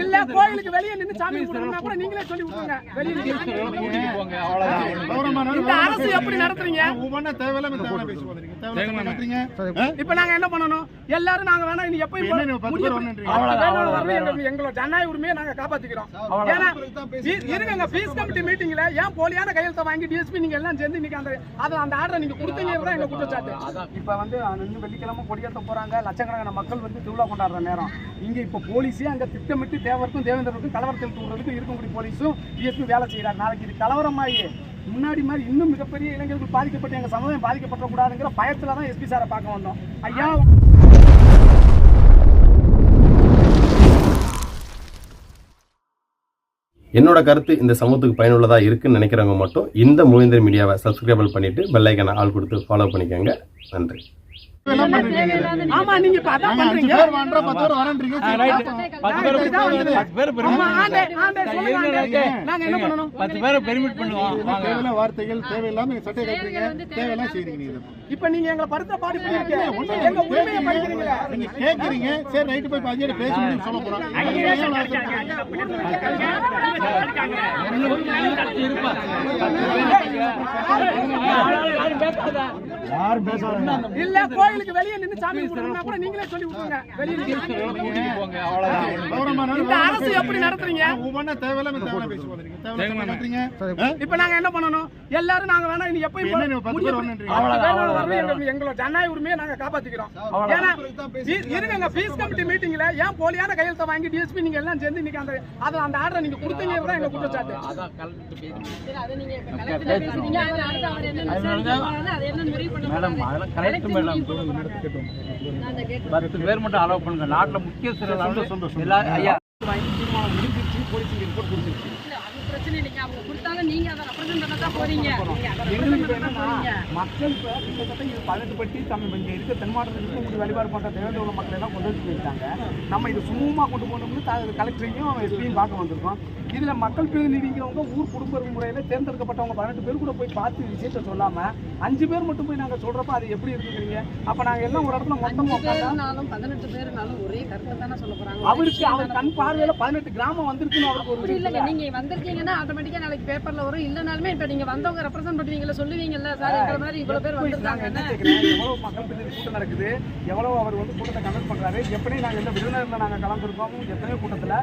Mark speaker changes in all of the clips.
Speaker 1: இல்ல கோயிலுக்கு வெளியே நின்னு சாமி கும்பிடுறதுனா கூட நீங்களே சொல்லி விட்டுருங்க வெளியே. இந்த அரசு எப்படி நடத்துறீங்க?
Speaker 2: ஒவ்வொன்றா தேவையில்லாம தேவையில்லாம பேசி போதுறீங்க தேவையில்லாம நடத்துறீங்க? ஆ?
Speaker 1: இப்ப நாங்க என்ன பண்ணணும்? எல்லாரும் நாங்க வேணா இனி எப்பயும்? எங்களோட ஜனநாயக உரிமையை நாங்க காப்பாத்திக்கிறோம். ஏன்னா இருங்க பீஸ் கமிட்டி மீட்டிங்ல ஏன் போலியான கையெழுத்தை வாங்கி டிஎஸ்பி நீங்க எல்லாம் சேர்ந்து இன்னைக்கு அந்த அது அந்த ஆர்டரை நீங்க கொடுத்தீங்க எங்க குற்றச்சாட்டு. இப்ப வந்து வெள்ளிக்கிழமை கொடியேற்ற போறாங்க. லட்சக்கணக்கான மக்கள் வந்து திருவிழா கொண்டாடுற நேரம். இங்க இப்ப போலீஸே அங்க திட்டமிட்டு தேவருக்கும் தேவேந்திரருக்கும் கலவரத்தில் தூண்டுறதுக்கும் இருக்கக்கூடிய போலீஸும் டிஎஸ்பி வேலை செய்கிறார் நாளைக்கு இது கலவரமாயி. முன்னாடி மாதிரி இன்னும் மிகப்பெரிய இளைஞர்கள் பாதிக்கப்பட்டு எங்கள் சமுதாயம் பாதிக்கப்படக்கூடாதுங்கிற பயத்தில் தான் எஸ்பி சாரை பார்க்க வந்தோம். ஐயா
Speaker 3: என்னோட கருத்து இந்த சமூகத்துக்கு பயனுள்ளதாக இருக்குன்னு நினைக்கிறவங்க மட்டும் இந்த மூவேந்தர் மீடியாவை சப்ஸ்கிரைபிள் பண்ணிவிட்டு பெல் ஆள் கொடுத்து ஃபாலோ பண்ணிக்கோங்க. நன்றி.
Speaker 1: ஆமா நீங்க அதான் பண்றீங்க நாங்க என்ன பண்ணணும்
Speaker 4: பத்து பேரை பெர்மிட் பண்ணுவோம்
Speaker 2: தேவையில்லாத வார்த்தைகள் தேவையில்லாம நீங்க சட்டையை கட்டுறீங்க தேவையெல்லாம் செய்றீங்க நீங்க.
Speaker 1: இப்ப நீங்க எங்களை படுத்த பாடி பண்ணிருக்கீங்க எங்க உரிமையை
Speaker 2: நீங்க கேக்குறீங்க சரி ரைட்டு போய் பதினேழு பேசி சொல்ல போறோம் அவசரப்படுறீங்க?
Speaker 1: இல்ல கோயிலுக்கு வெளியே நின்னு சாமி கும்பிடுறதுனா கூட நீங்களே சொல்லி விட்டுருங்க. வெளியே இந்த அரசு எப்படி நடத்துறீங்க? இப்ப நாங்க என்ன பண்ணணும்? எல்லாரும் நாங்க வேணா இனி எப்பயும்
Speaker 2: என்ன நீங்க.
Speaker 1: எங்க- எங்களோட ஜனநாயக உரிமையை நாங்க காப்பாத்திக்கிறோம். ஏன்னா இருங்க பீஸ் கமிட்டி மீட்டிங்ல ஏன் போலியான கையெழுத்தை வாங்கி டிஎஸ்பி நீங்க எல்லாம் சேர்ந்து இன்னைக்கு அந்த அது அந்த ஆர்டரை நீங்க கொடுத்தீங்க தான் எங்க குற்றச்சாட்டு.
Speaker 4: மேடம்? அதெல்லாம் கரெக்ட் மேடம் பத்து பேர் மட்டும் அலோவ் பண்ணுங்க. நாட்டுல முக்கிய ஐயா.
Speaker 1: வாங்கி தீர்மானம் முடிஞ்சிருச்சு போலீஸ் ரிப்போர்ட் கொடுத்துருச்சு. என்னன்னா
Speaker 5: போறீங்க.
Speaker 1: மக்கள் இப்ப கிட்டத்தட்ட இது பதினெட்டு பட்டி தமிழ் இங்க இருக்க தென் மாவட்டத்தில் வழிபாடு பண்ற தேவையான உள்ள மக்கள் எல்லாம் கொண்டு வந்து போயிருக்காங்க நம்ம இது சுமூகமா கொண்டு போகணும்னு கலெக்டரையும் எஸ்பியும் பார்க்க வந்திருக்கோம் இதுல மக்கள் பிரதிநிதிங்கிறவங்க ஊர் குடும்ப முறையில தேர்ந்தெடுக்கப்பட்டவங்க பதினெட்டு பேர் கூட போய் பார்த்து விஷயத்த சொல்லாம அஞ்சு பேர் மட்டும் போய் நாங்க சொல்றப்ப அது எப்படி இருக்குங்கிறீங்க அப்ப நாங்க எல்லாம் ஒரு இடத்துல மொத்தமா
Speaker 5: பதினெட்டு பேருனாலும் ஒரே கருத்தை தானே சொல்ல போறாங்க.
Speaker 1: அவருக்கு அவர் கண் பார்வையில பதினெட்டு கிராமம் வந்திருக்குன்னு அவருக்கு ஒரு
Speaker 5: அப்படி
Speaker 1: விஷயம்
Speaker 5: இல்லைங்க. நீங்க வந்திருக்கீங்கன்னா automatic ஆ நாளைக்கு பேப்பர்ல வரும். இல்லைனாலுமே இப்ப நீங்க வந்தவங்க represent பண்ணுவீங்கல்ல, சொல்லுவீங்கல்ல, சார் எங்களை மாதிரி இவ்வளவு பேர்.
Speaker 1: கேட்கிறேன், எவ்வளவு மக்கள் பிரதிநிதி கூட்டம் நடக்குது? எவ்வளவு அவர் வந்து கூட்டத்தை கண்டக்ட் பண்றாரு? எப்படி நாங்க இந்த விருதுநகர்ல நாங்க கலந்துருக்கோம்? எத்தனையோ கூட்டத்துல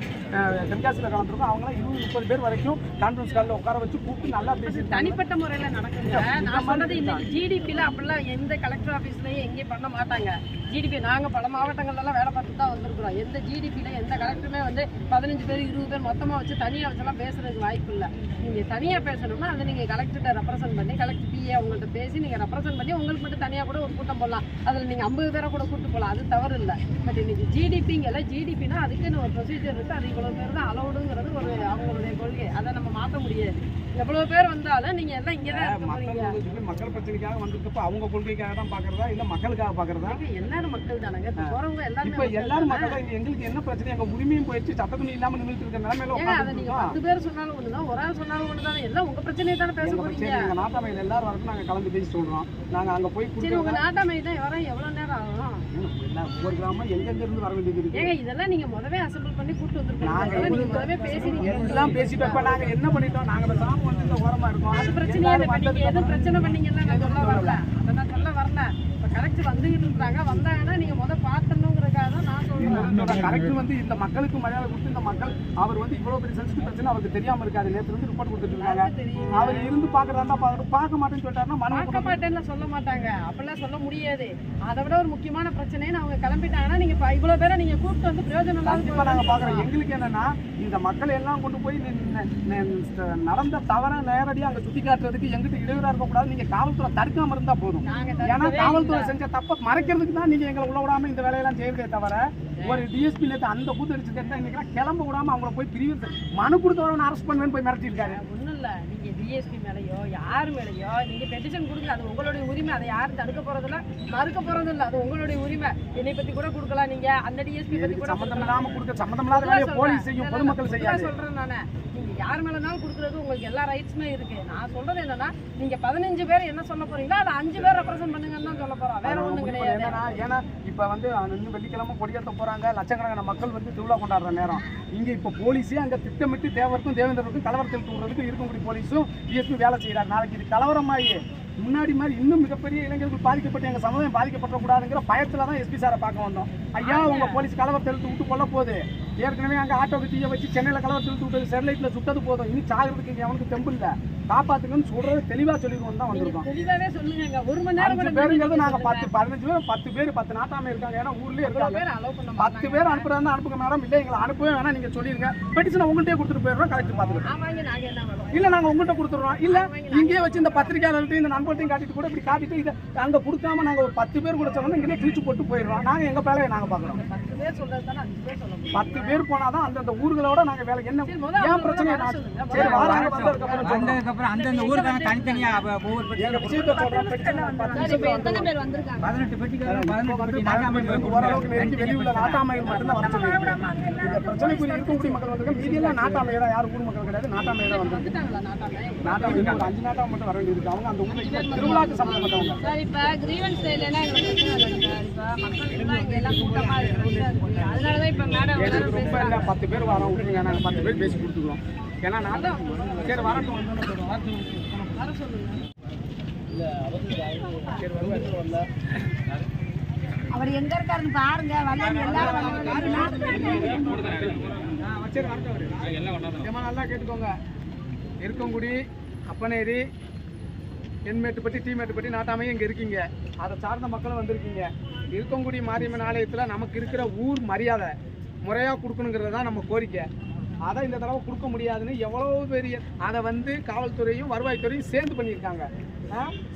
Speaker 1: தென்காசியில கலந்துருக்கோம். அவங்களாம் இருபது முப்பது பேர் வரைக்கும் கான்ஃபரன்ஸ் காலில் உட்கார வச்சு கூப்பிட்டு நல்லா பேசி
Speaker 5: தனிப்பட்ட முறையில நடக்குங்க. நான் சொன்னது இன்னைக்கு ஜிடிபில அப்படிலாம் எந்த கலெக்டர் ஆபீஸ்லயும் எங்கேயும் பண்ண மாட்டாங்க. ஜிடிபி நாங்க பல மாவட்டங்கள்ல எல்லாம் வேலை பார்த்து தான் வந்திருக்கிறோம். எந்த ஜிடிபில எந்த கலெக்டருமே வந்து பதினஞ்சு பேர் இருபது பேர் மொத்தமா வச்சு தனியா வச்செல்லாம் பேசுறதுக்கு வாய்ப்பு இல்லை. நீங்க தனியா பேசணும்னா அதை நீங்க நீங்கள் கலெக்டர்கிட்ட ரெப்ரசென்ட் பண்ணி கலெக்டர் பிஏ அவங்கள்ட்ட பேசி நீங்கள் ரெப்ரசென்ட் பண்ணி உங்களுக்கு மட்டும் தனியாக கூட ஒரு கூட்டம் போடலாம். அதில் நீங்கள் ஐம்பது பேரை கூட கூட்டு போகலாம். அது தவறு இல்லை பட் இன்னைக்கு ஜிடிபிங்கல ஜிடிபினா அதுக்குன்னு ஒரு ப்ரொசீஜர் இருக்குது அது இவ்வளோ பேர் தான் அலௌடுங்கிறது ஒரு அவங்களுடைய கொள்கை. அதை நம்ம மாற்ற முடியாது. எவ்வளவு பேர் வந்தாலும் நீங்க எல்லாம் இங்கதான் இருக்க
Speaker 1: மக்கள் பிரச்சனைக்காக வந்திருக்கப்ப அவங்க கொள்கைக்காக தான் பாக்குறதா? இல்ல மக்களுக்காக பாக்குறதா?
Speaker 5: எல்லாரும் மக்கள் தானங்க. போறவங்க எல்லாருமே
Speaker 1: இப்ப எல்லாரும்
Speaker 5: தானே.
Speaker 1: மக்கள் தான். இங்க எங்களுக்கு என்ன பிரச்சனை? எங்க உரிமையும் போயிடுச்சு. சட்ட துணி இல்லாம நின்றுட்டு இருக்க நிலைமையில
Speaker 5: அதை நீங்க பத்து பேர் சொன்னாலும் ஒண்ணுதான் ஒரு ஆள் சொன்னாலும் ஒண்ணுதானே. எல்லாம் உங்க பிரச்சனையை தானே பேச போறீங்க?
Speaker 1: நாட்டாமையில் எல்லாரும் வரட்டும் நாங்க கலந்து பேசி சொல்றோம். நாங்க அங்க போய்
Speaker 5: உங்க நாட்டாமை தான் வர எவ்வளவு நேரம் ஆகும்?
Speaker 1: ஒவ்வொரு கிராமம் எங்கெங்க இருந்து வர வேண்டியது
Speaker 5: ஏங்க இதெல்லாம் நீங்க முதவே அசம்பிள் பண்ணி கூட்டு
Speaker 1: நாங்க
Speaker 5: வந்திருக்கீங்க நீங்க முதவே பேசி
Speaker 1: எல்லாம் பேசிட்டு இப்ப நாங்க என்ன பண்ணிட்டோம்? நாங்க இந்த சாமி வந்து இந்த ஓரமா இருக்கோம்.
Speaker 5: அது பிரச்சனையே இல்லை நீங்க எதுவும் பிரச்சனை பண்ணீங்கன்னு நான் சொல்ல வரல. நான் சொல்ல வரல. இப்ப கரெக்ட் வந்துகிட்டு வந்தாங்கன்னா நீங்க முத பாத்தணுங்கிறதுக்காக தான் நான் சொல்றேன்.
Speaker 1: கரெக்ட் வந்து இந்த மக்களுக்கு மரியாதை கொடுத்து இந்த மக்கள் அவர் வந்து இவ்வளவு பெரிய சென்சிட்டிவ் பிரச்சனை அவருக்கு தெரியாம இருக்காது நேற்று வந்து ரிப்போர்ட் கொடுத்துட்டு இருக்காங்க. அவர் இருந்து பாக்குறதா இருந்தா பார்க்கட்டும் பார்க்க மாட்டேன்னு சொல்லிட்டாருன்னா
Speaker 5: பார்க்க மாட்டேன்னு சொல்ல மாட்டாங்க. அப்படிலாம் சொல்ல முடியாது. அதை விட ஒரு முக்கியமான பிரச்சனைன்னு அவங்க கிளம்பிட்டாங்கன்னா நீங்க இப்ப இவ்வளவு பேரை நீங்க கூப்பிட்டு வந்து பிரயோஜனம் இல்லாத
Speaker 1: பாக்குறோம் எங்களுக்கு என்னன்னா இந்த மக்களை எல்லாம் கொண்டு போய் நடந்த தவற நேரடியா அங்க சுத்தி காட்டுறதுக்கு எங்கிட்ட இடையூறா இருக்க கூடாது நீங்க காவல்துறை தடுக்காம இருந்தா போதும். ஏன்னா காவல்துறை. செஞ்ச தப்ப மறைக்கிறதுக்கு தான் நீங்க எங்களை உள்ள விடாம இந்த வேலையெல்லாம் செய்யறதே தவிர ஒரு டிஎஸ்பி நேத்து அந்த கூத்து அடிச்சு இன்னைக்கு கிளம்ப விடாம அவங்கள போய் பிரிவு மனு கொடுத்தவரை அரெஸ்ட் பண்ணுவேன்னு போய் மிரட்டிருக்காரு
Speaker 5: ஒண்ணும் இல்ல. நீங்க டிஎஸ்பி மேலயோ யார் மேலயோ நீங்க பெட்டிஷன் கொடுங்க அது உங்களுடைய உரிமை. அதை யாரும் தடுக்க போறது இல்ல மறுக்க போறது இல்ல அது உங்களுடைய உரிமை. என்னை பத்தி கூட கொடுக்கலாம் நீங்க. அந்த டிஎஸ்பி பத்தி கூட
Speaker 1: சம்மந்தம்
Speaker 5: கொடுக்கலாம்.
Speaker 1: இல்லாம கொடுக்க சம்மந்தம் இல்லாத போலீஸ். செய்யும் பொதுமக்கள்
Speaker 5: அதுதான் சொல்றேன் நானு. யார் மேலனாலும் கொடுக்கறது உங்களுக்கு எல்லா ரைட்ஸுமே இருக்கு. நான் சொல்றது என்னன்னா நீங்க பதினஞ்சு பேர் என்ன சொல்ல போறீங்களோ அதை அஞ்சு பேர் ரெப்ரசென்ட் பண்ணுங்கன்னு தான் சொல்ல போறோம். வேற
Speaker 1: இப்ப
Speaker 5: கிடையாது.
Speaker 1: ஏன்னா இப்ப வந்து இன்னும் வெள்ளிக்கிழமை கொடியேற்ற போறாங்க. லட்சக்கணக்கான மக்கள் வந்து திருவிழா கொண்டாடுற நேரம். இங்க இப்ப போலீஸே அங்க திட்டமிட்டு தேவருக்கும் தேவேந்திரருக்கும் கலவரத்தில் தூண்டுறதுக்கு இருக்கக்கூடிய போலீஸும் டிஎஸ்பி வேலை செய்யறாரு நாளைக்கு இது கலவரமாயி. முன்னாடி மாதிரி இன்னும் மிகப்பெரிய இளைஞர்கள் பாதிக்கப்பட்டு எங்க சமுதாயம் பாதிக்கப்பட கூடாதுங்கிற பயத்துல தான் எஸ்பி சாரை பார்க்க வந்தோம். ஐயா உங்க போலீஸ் கலவரத்தை இழுத்து விட்டு கொல்ல போகுது. ஏற்கனவே அங்க ஆட்டோக்கு தீய வச்சு சென்னையில கலவரத்தை இழுத்து விட்டது. ஸ்டெர்லைட்ல சுட்டது போதும். இனி சாகிறதுக்கு இங்க அவனுக்கு தெம்பு இல்ல. காப்பாத்துங்கன்னு சொல்றது தெளிவா சொல்லிடுவோம் தான் வந்திருக்கோம்.
Speaker 5: தெளிவாவே சொல்லுங்க ஒரு மணி நேரம்
Speaker 1: பேருங்கிறது நாங்க பத்து பதினஞ்சு பேர் பத்து பேர் பத்து நாட்டாம இருக்காங்க. ஏன்னா ஊர்லயே இருக்காங்க. பத்து பேர் அனுப்புறதா அனுப்புங்க மேடம் இல்ல எங்களை அனுப்பவே வேணா நீங்க சொல்லிருங்க. பெட்டிஷனை உங்கள்கிட்டயே கொடுத்துட்டு போயிடுறோம். கலெக்டர் பாத்துக்கிட்டோம் இல்ல நாங்க உங்கள்கிட்ட கொடுத்துடுறோம். இல்ல இங்கேயே வச்சு இந்த பத்திரிகையாளர்கிட்ட இந்த நண்பர்கிட்டையும் காட்டிட்டு கூட இப்படி காட்டிட்டு இதை அங்க கொடுக்காம நாங்க ஒரு பத்து பேர் கூட சொன்னோம் இங்கே கிழிச்சு போட்டு போயிடுறோம். நாங்க எங்க வேலையை நாங்க பாக்குறோம்
Speaker 5: பத்து பேர்
Speaker 1: போனாதான் அந்தந்த ஊர்களோட நாங்க வேலை. என்ன ஏன் பிரச்சனை. சரி வந்ததுக்கப்புறம்
Speaker 4: அந்தந்த ஊருக்கான தனித்தனியா ஒவ்வொரு பதினெட்டு பெட்டிக்காரங்க பதினெட்டு பெட்டி
Speaker 1: வந்து
Speaker 4: நாட்டாமை
Speaker 1: நாட்டாமைகள் ஓரளவுக்கு நெருங்கி வெளியுள்ள நாட்டாமைகள் மட்டும்தான் வர சொல்லியிருக்காங்க. இந்த பிரச்சனைக்குரிய இருக்கக்கூடிய மக்கள் வந்திருக்காங்க. மீதியெல்லாம் நாட்டாமை தான். யாரும் ஊர் மக்கள் கிடையாது. நாட்டாமை தான் இன்னும் ஒரு அஞ்சு நாட்டாமை மட்டும் வர வேண்டியிருக்கு. அவங்க அந்த ஊர்ல திருவிழாக்கு சம்பந்தப்பட்டவங்க
Speaker 5: சார் இப்ப கிரீவன்ஸ் இல்லைன்னா சார் அதனாலதான் இப்ப மேடம்
Speaker 1: ரொம்ப இல்லை பத்து பேர் வரோம் விட்டுருங்க நாங்கள் பத்து பேர் பேசி கொடுத்துக்கிறோம். ஏன்னா நான் சரி வரட்டும்.
Speaker 5: வர சொல்லுங்க.
Speaker 6: அவர் எங்க இருக்காருன்னு பாருங்க வரலான்னு எல்லாரும்
Speaker 1: சரி. ஏம்மா, நல்லா கேட்டுக்கோங்க. இருக்கங்குடி அப்பனேரி தென்மேட்டுப்பட்டி தீமேட்டுப்பட்டி நாட்டாமையும் இங்கே இருக்கீங்க. அதை சார்ந்த மக்களும் வந்திருக்கீங்க. இருக்கங்குடி மாரியம்மன் ஆலயத்தில் நமக்கு இருக்கிற ஊர் மரியாதை முறையாக கொடுக்கணுங்கிறது தான் நம்ம கோரிக்கை. அதை இந்த தடவை கொடுக்க முடியாதுன்னு எவ்வளோ பெரிய அதை வந்து காவல்துறையும் வருவாய்த்துறையும் சேர்ந்து பண்ணியிருக்காங்க.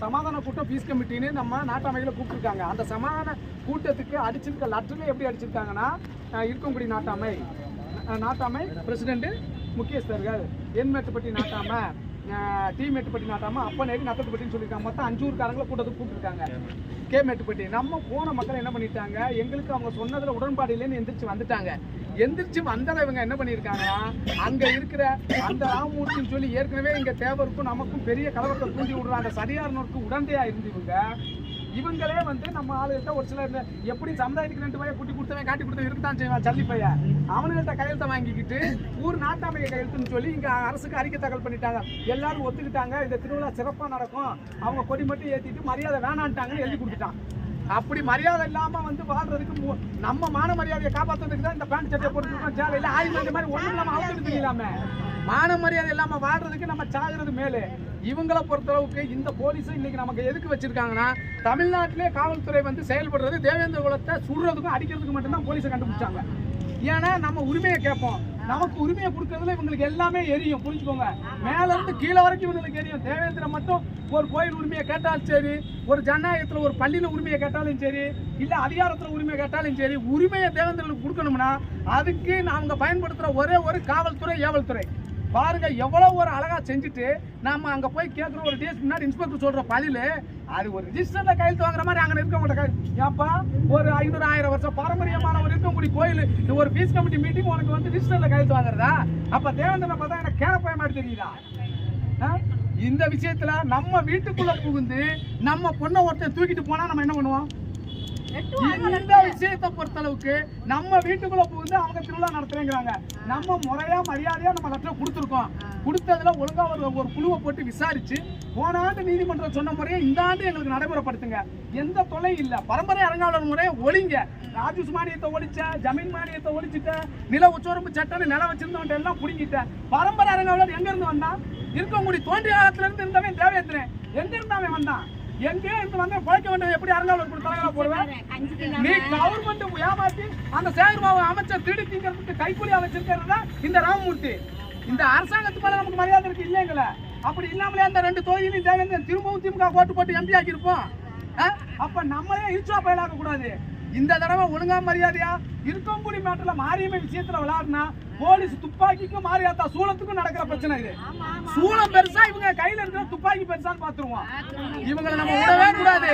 Speaker 1: சமாதான கூட்டம் பீஸ் கமிட்டின்னு நம்ம நாட்டாமைகளை கூப்பிட்டுருக்காங்க. அந்த சமாதான கூட்டத்துக்கு அடிச்சிருக்க லெட்டர்ல எப்படி அடிச்சிருக்காங்கன்னா இருக்கங்குடி நாட்டாமை. நாட்டாமை பிரசிடென்ட்டு முக்கியஸ்தர்கள் என் மேட்டுப்பட்டி நாட்டாம டீ மேட்டுப்பட்டி நாட்டாம அப்பனேரி நத்தத்துப்பட்டின்னு சொல்லியிருக்காங்க. மொத்தம் அஞ்சு ஊர்காரங்களை கூட்டத்துக்கு கூப்பிட்டுருக்காங்க. கே மேட்டுப்பட்டி. நம்ம போன மக்கள் என்ன பண்ணிட்டாங்க? எங்களுக்கு அவங்க சொன்னதுல உடன்பாடு இல்லைன்னு எந்திரிச்சு வந்துட்டாங்க. எந்திரிச்சு வந்தால இவங்க என்ன பண்ணியிருக்காங்கன்னா அங்கே இருக்கிற அந்த ராமூர்த்தின்னு சொல்லி ஏற்கனவே இங்கே தேவருக்கும் நமக்கும் பெரிய கலவரத்தை தூண்டி விடுறாங்க. சரியானவருக்கு உடந்தையாக இருந்து இவங்க இவங்களே வந்து நம்ம ஆளுகிட்ட ஒரு சில எப்படி சமுதாயத்துக்கு ரெண்டு பையன் குட்டி கொடுத்தவன் காட்டி கொடுத்தவன் இருக்குதான் செய்வான் ஜல்லி பையன் அவனுங்கள்ட்ட கையெழுத்தை வாங்கிக்கிட்டு ஊர் நாட்டாமைய கையெழுத்துன்னு சொல்லி இங்க அரசுக்கு அறிக்கை தகவல் பண்ணிட்டாங்க. எல்லாரும் ஒத்துக்கிட்டாங்க. இந்த திருவிழா சிறப்பா நடக்கும். அவங்க கொடி மட்டும் ஏத்திட்டு மரியாதை வேணான்ட்டாங்கன்னு எழுதி கொடுத்துட்டான். அப்படி மரியாதை இல்லாம வந்து வாழ்றதுக்கு மு- நம்ம மான மரியாதையை காப்பாத்துறதுக்கு தான் இந்த பேண்ட் சட்டை போட்டுருக்கோம் சேலையில ஆயுதம் இந்த மாதிரி ஒண்ணும் இல்லாம அவுத்துட்டு தெரியலாம மான மரியாதை இல்லாம வாழ்றதுக்கு நம்ம சாகிறது மேலே. இவங்களை பொறுத்தளவுக்கு இந்த போலீஸ் இன்னைக்கு நமக்கு எதுக்கு வச்சிருக்காங்கன்னா தமிழ்நாட்டிலே காவல்துறை வந்து செயல்படுறது தேவேந்திர குலத்தை சுடுறதுக்கும் அடிக்கிறதுக்கு மட்டும்தான் போலீஸை கண்டுபிடிச்சாங்க. ஏன்னா நம்ம உரிமையை கேட்போம். நமக்கு உரிமையை கொடுக்கறதுல இவங்களுக்கு எல்லாமே எரியும் புரிஞ்சுக்கோங்க. மேல இருந்து கீழே வரைக்கும் இவங்களுக்கு எரியும். தேவேந்திர மட்டும் ஒரு கோயில் உரிமையை கேட்டாலும் சரி ஒரு ஜனநாயகத்துல ஒரு பள்ளியில உரிமையை கேட்டாலும் சரி இல்ல அதிகாரத்துல உரிமையை கேட்டாலும் சரி உரிமையை தேவேந்திரனுக்கு கொடுக்கணும்னா அதுக்கு அவங்க பயன்படுத்துற ஒரே ஒரு காவல்துறை ஏவல்துறை. பாருங்க எவ்வளவு ஒரு அழகா செஞ்சுட்டு நாம அங்க போய் கேட்குற ஒரு டேஸ் முன்னாடி இன்ஸ்பெக்டர் சொல்ற பதில் அது ஒரு ரிஜிஸ்டர்ல கையெழுத்து வாங்குற மாதிரி அங்க இருக்க மாட்டேன் ஏப்பா ஒரு ஐநூறு ஆயிரம் வருஷம் பாரம்பரியமான ஒரு இருக்கக்கூடிய கோயில் இந்த ஒரு பீஸ் கமிட்டி மீட்டிங் உனக்கு வந்து ரிஜிஸ்டர்ல கையெழுத்து வாங்குறதா? அப்ப தேவேந்திரனை பார்த்தா எனக்கு கேரப்பாய மாதிரி தெரியுதா? ஆ? இந்த விஷயத்துல நம்ம வீட்டுக்குள்ள புகுந்து நம்ம பொண்ணை ஒருத்தன் தூக்கிட்டு போனா நம்ம என்ன பண்ணுவோம்? இந்த விஷயத்தை பொறுத்தளவுக்கு நம்ம வீட்டுக்குள்ள புகுந்து அவங்க திருவிழா நடத்துறேங்கிறாங்க. நம்ம முறையா மரியாதையா நம்ம லெட்டர் கொடுத்துருக்கோம். கொடுத்ததுல ஒழுங்கா ஒரு ஒரு குழுவை போட்டு விசாரிச்சு போன ஆண்டு நீதிமன்றம் சொன்ன முறையை இந்த ஆண்டு எங்களுக்கு நடைமுறைப்படுத்துங்க. எந்த தொலை இல்ல. பரம்பரை அரங்காவலர் முறையை ஒழிங்க. ராஜூஸ் மானியத்தை ஒழிச்ச ஜமீன் மானியத்தை ஒழிச்சிட்ட நில உச்சோரம்பு சட்டம்னு நிலம் வச்சிருந்தவன் எல்லாம் புடிங்கிட்ட. பரம்பரை அரங்காவலர் எங்க இருந்து வந்தான்? இருக்கங்குடி தோன்றிய காலத்துல இருந்து இருந்தவன் தேவேந்திரன். எங்க இருந்தவன் வந்தான்? எங்கே இருந்து வந்து பழைக்க வேண்டிய எப்படி அரங்காவலர் கூட தலைவரா போடுவேன். நீ கவர்மெண்ட் ஏமாத்தி அந்த சேகர்பாபு அமைச்சர் திருடி திங்கிறதுக்கு கைக்கூலியா வச்சிருக்கிறது தான் இந்த ராமமூர்த்தி. இந்த அரசாங்கத்து மேல நமக்கு மரியாதை இருக்கு இல்லைங்கள அப்படி இல்லாமலே அந்த ரெண்டு தொகுதியிலையும் தேவேந்திரன் திரும்பவும் திமுக ஓட்டு போட்டு எம்பி ஆக்கியிருப்போம்? அப்ப நம்மளே இழுச்சா பயலாக்க கூடாது இந்த தடவை ஒழுங்கா மரியாதையா? இருக்கங்குடி மேட்டர்ல மாரியம்மை விஷயத்துல விளையாடுனா போலீஸ் துப்பாக்கிக்கும் மாரியாத்தா சூளத்துக்கும் நடக்கிற பிரச்சனை இது. சூளம் பெருசா இவங்க கையில இருக்கிற துப்பாக்கி பெருசான்னு பாத்துருவோம் இவங்களை நம்ம விடவே கூடாது.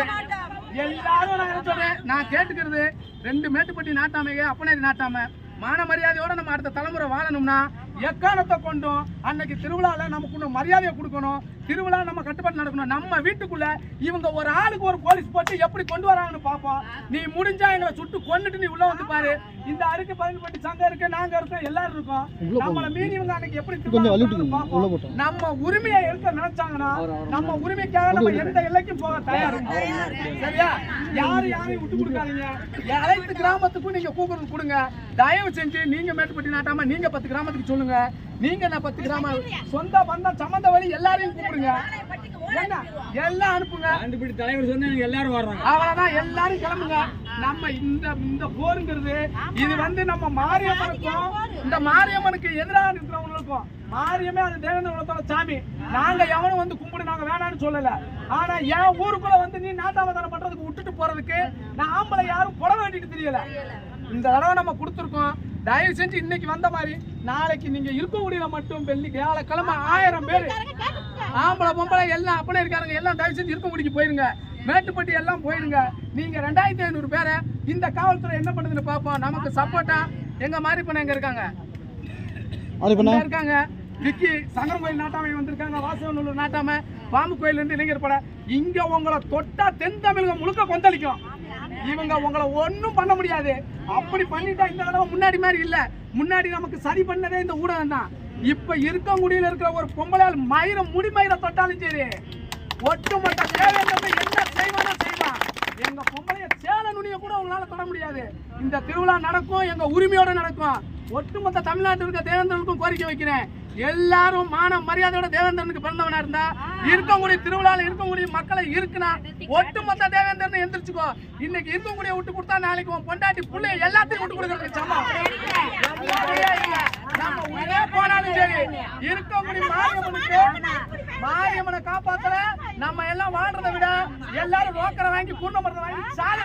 Speaker 1: எல்லாரும் நான் என்ன சொல்றேன்? நான் கேட்டுக்கிறது ரெண்டு மேட்டுப்பட்டி நாட்டாமைங்க அப்பனேரி நாட்டாம. மான மரியாதையோட நம்ம அடுத்த தலைமுறை வாழணும்னா எக்காரணத்தை கொண்டும் அன்னைக்கு திருவிழால நமக்கு இன்னும் மரியாதையை கொடுக்கணும். திருவிழா நம்ம கட்டுப்பாடு நடக்கணும். நம்ம வீட்டுக்குள்ள இவங்க ஒரு ஆளுக்கு ஒரு போலீஸ் போட்டு எப்படி கொண்டு வராங்கன்னு பார்ப்போம். நீ முடிஞ்சா எங்களை சுட்டு கொன்னுட்டு நீ உள்ள வந்து பாரு. இந்த அருக்கு பதினெட்டு சங்கம் இருக்கு நாங்க இருக்கோம் எல்லாரும் இருக்கோம். நம்மள மீறி இவங்க அன்னைக்கு எப்படி. நம்ம உரிமையை எடுக்க நினைச்சாங்கன்னா நம்ம உரிமைக்காக நம்ம எந்த எல்லைக்கும் போக தயார் சரியா? யாரு யாரையும் விட்டு கொடுக்காதீங்க. அனைத்து கிராமத்துக்கும் நீங்க கூப்பிடுறது கொடுங்க. தயவு செஞ்சு நீங்க மேட்டுப்பட்டி நாட்டாம நீங்க பத்து கிராமத்துக்கு சொல்லுங்க. நீங்க நான் பத்து கிராமம் சொந்த பந்தம் சம்மந்த வழி எல்லாரையும் கூப்பிடுங்க. என்ன? எல்லாம் அனுப்புங்க.
Speaker 4: இப்படி தலைவர் சொன்னா எல்லாரும் வர்றாங்க.
Speaker 1: அவ்வளவுதான். எல்லாரும் கிளம்புங்க. நம்ம இந்த இந்த போருங்கிறது இது வந்து நம்ம மாரியம்மனுக்கும் இந்த மாரியம்மனுக்கு எதிராக இருக்கிறவங்களுக்கும் மாரியமே அது தேவேந்திர குலத்தோட சாமி. நாங்க எவனும் வந்து கும்பிடு நாங்க வேணாம்னு சொல்லல. ஆனா என் ஊருக்குள்ள வந்து நீ நாட்டாவதானம் பண்றதுக்கு விட்டுட்டு போறதுக்கு நான் ஆம்பளை யாரும் புடவை வேண்டிட்டு தெரியல. இந்த தடவை நம்ம கொடுத்துருக்கோம். தயவு செஞ்சு இன்னைக்கு வந்த மாதிரி நாளைக்கு நீங்க இருக்கக்கூடியல மட்டும் வெள்ளி வியாழக்கிழமை ஆயிரம் பேர். ஆம்பளை பொம்பளை எல்லாம் அப்பனே இருக்காருங்க. எல்லாம் தயவு செஞ்சு இருக்கக்கூடிக்கு போயிருங்க. மேட்டுப்பட்டி எல்லாம் போயிருங்க. நீங்க ரெண்டாயிரத்தி ஐநூறு பேரை இந்த காவல்துறை என்ன பண்ணுதுன்னு பார்ப்போம். நமக்கு சப்போர்ட்டா எங்க மாதிரி பண்ண எங்க இருக்காங்க? இருக்காங்க. விக்கி சங்கரன் கோயில் நாட்டாமை வந்திருக்காங்க. வாசவநல்லூர் நாட்டாம. பாம்பு கோயில் இருந்து இளைஞர் பட இங்க உங்களை தொட்டா தென் தமிழகம் முழுக்க கொந்தளிக்கும். இவங்க உங்களை ஒன்றும் பண்ண முடியாது. அப்படி பண்ணிட்டா இந்த தடவை முன்னாடி மாதிரி இல்லை. முன்னாடி நமக்கு சரி பண்ணதே இந்த ஊடகம் தான் இப்ப இருக்கங்குடியில இருக்கிற ஒரு பொம்பளையால் மயிரம் முடிமயிர தொட்டாலும் சரி ஒட்டுமொத்த தேவையில்லாம என்ன செய்வானா செய்வான். எங்க பொம்பளைய சேல நுனிய கூட உங்களால தொட முடியாது. இந்த திருவிழா நடக்கும் எங்க உரிமையோட நடக்கும். ஒட்டுமொத்த தமிழ்நாட்டில் இருக்க தேவேந்திரனுக்கும் கோரிக்கை வைக்கிறேன். எல்லாரும் மான மரியாதையோட தேவேந்திரனுக்கு பிறந்தவனா இருந்தா இருக்கக்கூடிய திருவிழால இருக்கக்கூடிய மக்களை இருக்குனா ஒட்டுமொத்த தேவேந்திரன் எந்திரிச்சுக்கோ. இன்னைக்கு இருக்கக்கூடிய விட்டு கொடுத்தா நாளைக்கு உன் பொண்டாட்டி புள்ளைய எல்லாத்தையும் விட்டு கொடுக்கறதுக்கு சமம். நம்ம உயிரே போனாலும் சரி. இருக்கக்கூடிய மாரியம்மனுக்கு மாரியம்மனை காப்பாத்தல நம்ம எல்லாம் வாழ்றதை விட எல்லாரும் ரோக்கரை வாங்கி பூர்ண மரத்தை வாங்கி சாலை